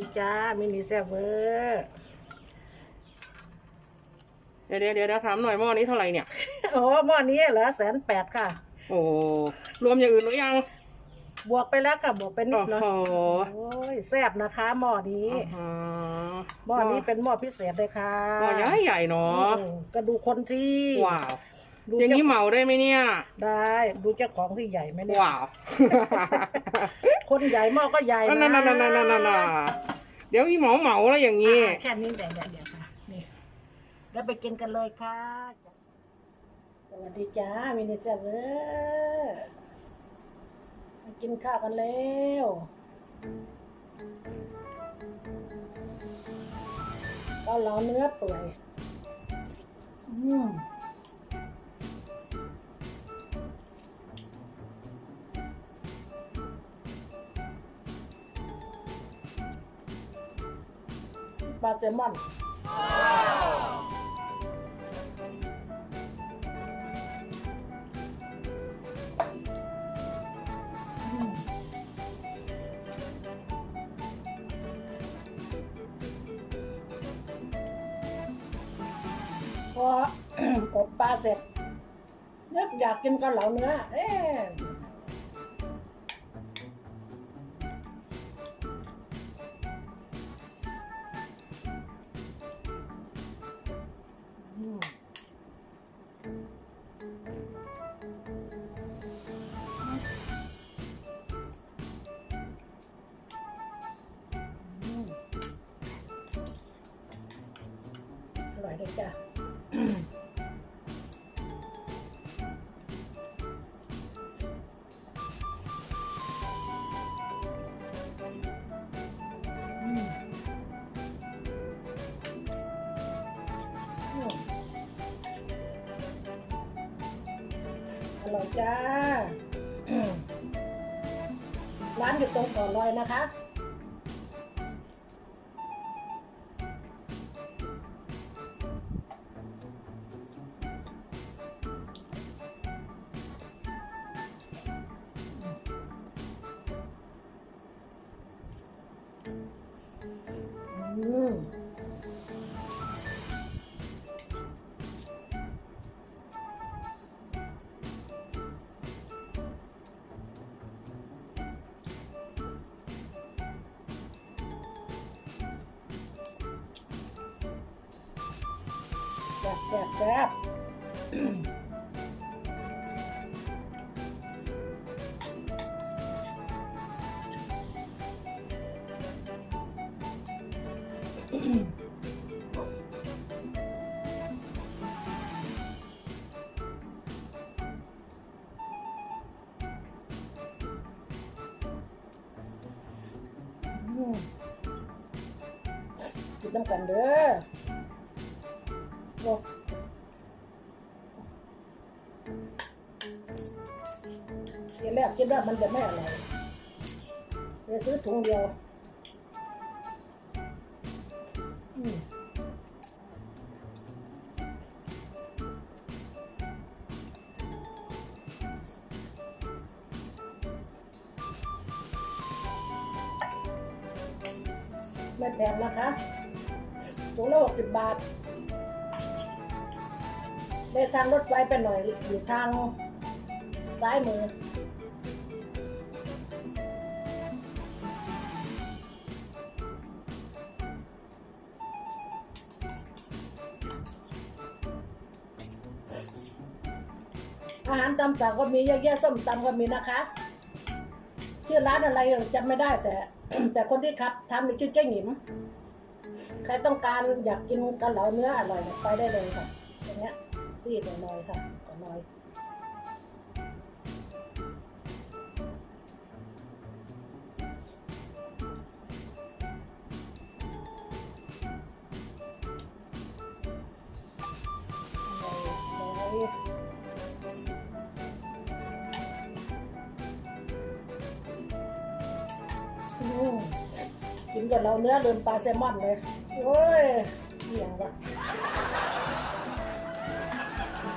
ดีจ้ามินิแซ่บเวอร์เดี๋ยวเดี๋ยวเดี๋ยวถามหน่อยหม้อนี้เท่าไหร่เนี่ย โอ้หม้อนี้เหรอแสนแปดค่ะ โอ้รวมอย่างอื่นหรือยัง บวกไปแล้วค่ะบวกไปนิโอ้ดเนาะโห โอ้ยแซ่บนะคะหม้อนี้อื้อหือหม้อนี้เป็นหม้อพิเศษเลยค่ะหม้อใหญ่ใหญ่เนาะอืมก็ดูคนที่ว้าวดูอย่างนี้เจ้าเหมาได้ไหมเนี่ยได้ ดูเจ้าของที่ใหญ่ไหมเนี่ยว้าว คนใหญ่หม้อก็ใหญ่นั่นนั่นนั่นนั่นนั่นนั่นเดี๋ยวอีเหมาเหมาแล้วอย่างนี้อ่าแค่นี้เดี๋ยวเดี๋ยวเดี๋ยวค่ะนี่เดี๋ยวไปกินกันเลยค่ะ สวัสดีจ้ามินิแซ่บเวอร์มากินข้าวกันแล้วเกาเหลาเนื้อเปื่อยอืม ปลาแซลมอนอืมพออบปลาเสร็จนึกอยากกินเกาเหลาเนื้อเอ๊ะอื อร่อยเลยจ้ะอร่อยจ้า ร้านอยู่ตรงก่อนลอยนะคะ อืมแซ่ กินน้ำกันเด้อโอ้ทีแรกคิดว่ามันจะไม่อร่อยเลยซื้อถุงเดียว ไม่แพงนะคะถุงละหกสิบบาทได้ทางรถไฟไปหน่อยอยู่ทางซ้ายมืออาหารตามสั่งก็มีเยอะแยะส้มตำก็มีนะคะ ชื่อร้านอะไรจำไม่ได้แต่ แต่คนที่ขับทำนี่ชื่อเจ๊หนิม ใครต้องการอยากกินกะเหลาเนื้ออร่อยไปได้เลยค่ะตรงเนี้ยที่ก่อนน้อยค่ะของน้อย อืมกินกับเราเนื้อลืมปลาแซลมอนเลยโอ้ยเหี่ยงวะอื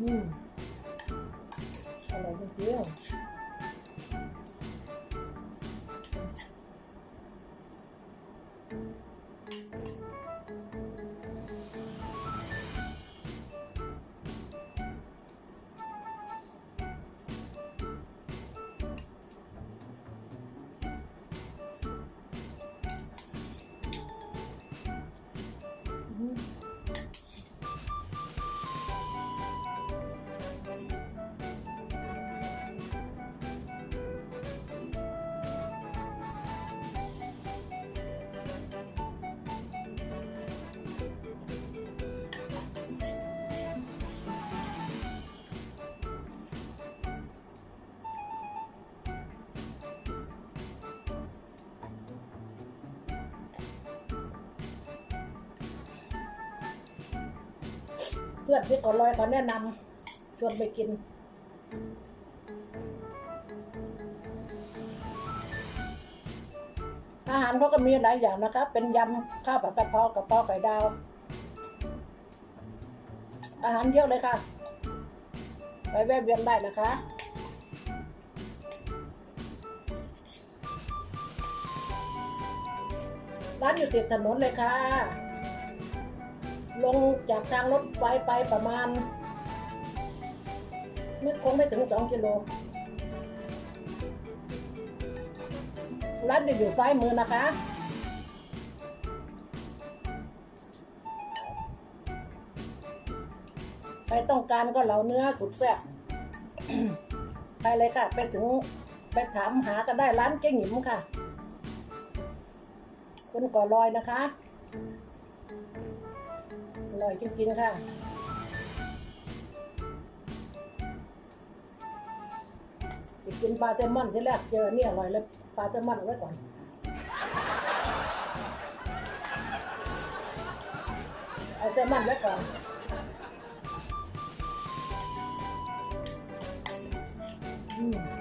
อืมอร่อยจริงๆ เพื่อนที่ก่อลอยเขาแนะนำชวนไปกิน อาหารเขาก็มีหลายอย่างนะคะเป็นยำข้าวผัดกะเพรากระเพราไก่ดาว อาหารเยอะเลยค่ะ ไปแวะเวียนได้นะคะร้านอยู่ติดถนนเลยค่ะ ลงจากทางรถไฟไปประมาณ ไม่คงไม่ถึงสองกิโลร้านจะอยู่ซ้ายมือนะคะ ใครต้องการก็เหลาเนื้อสุดแซ่บไปเลยค่ะ ไปถึงไปถามหากันได้ร้านเจ๊หิมค่ะคนก่อลอยนะคะ อร่อยจริงๆค่ะไปกินปลาแซลมอนที่แรกเจอเนี่ยอร่อยเลยปลาแซลมอนเอาไว้ก่อนเอาแซลมอนไว้ก่อนอืม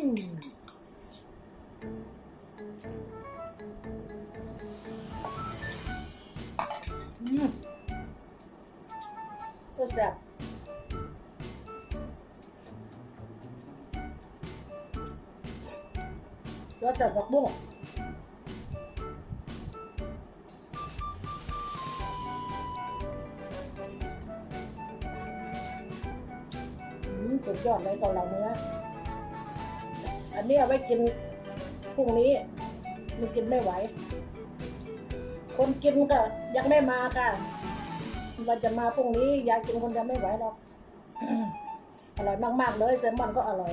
อืมอืมก็แซ่บรสจัดผักบุ้งอืมสุดยอดเลยเกาเหลาเนื้อ อันนี้เอาไว้กินพรุ่งนี้มันกินไม่ไหว คนกินก็ยังไม่มาค่ะว่าจะมาพรุ่งนี้ยายกินคนเดียวไม่ไหวหรอกอร่อยมากๆเลยแซลมอนก็อร่อย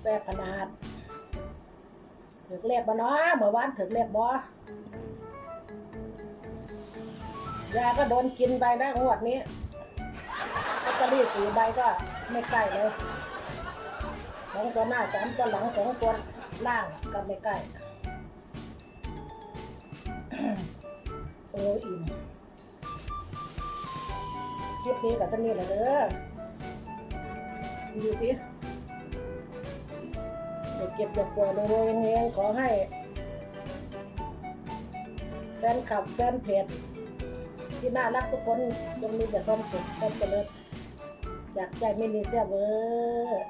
แซ่บขนาดถึกเรียกบ่เนาะเมื่อวานถึกเรียกบ่ ยาก็โดนกินไปนะงวดนี้ลอตเตอรี่สีใบก็ไม่ใกล้เลยสองตัวหน้าสามตัวหลังสองตัวล่างก็ไม่ใกล้โอ้อิ่มคลิปนี้กับท่านนี้แหละเด้อดูสิเด็กเก็บเด็กป่วยโรยเงี้ยขอให้ แฟนคลับแฟนเพจ ที่น่ารักทุกคนจงมีแต่ความสุขความเจริญอยากใจไม่มีเสียเวอร์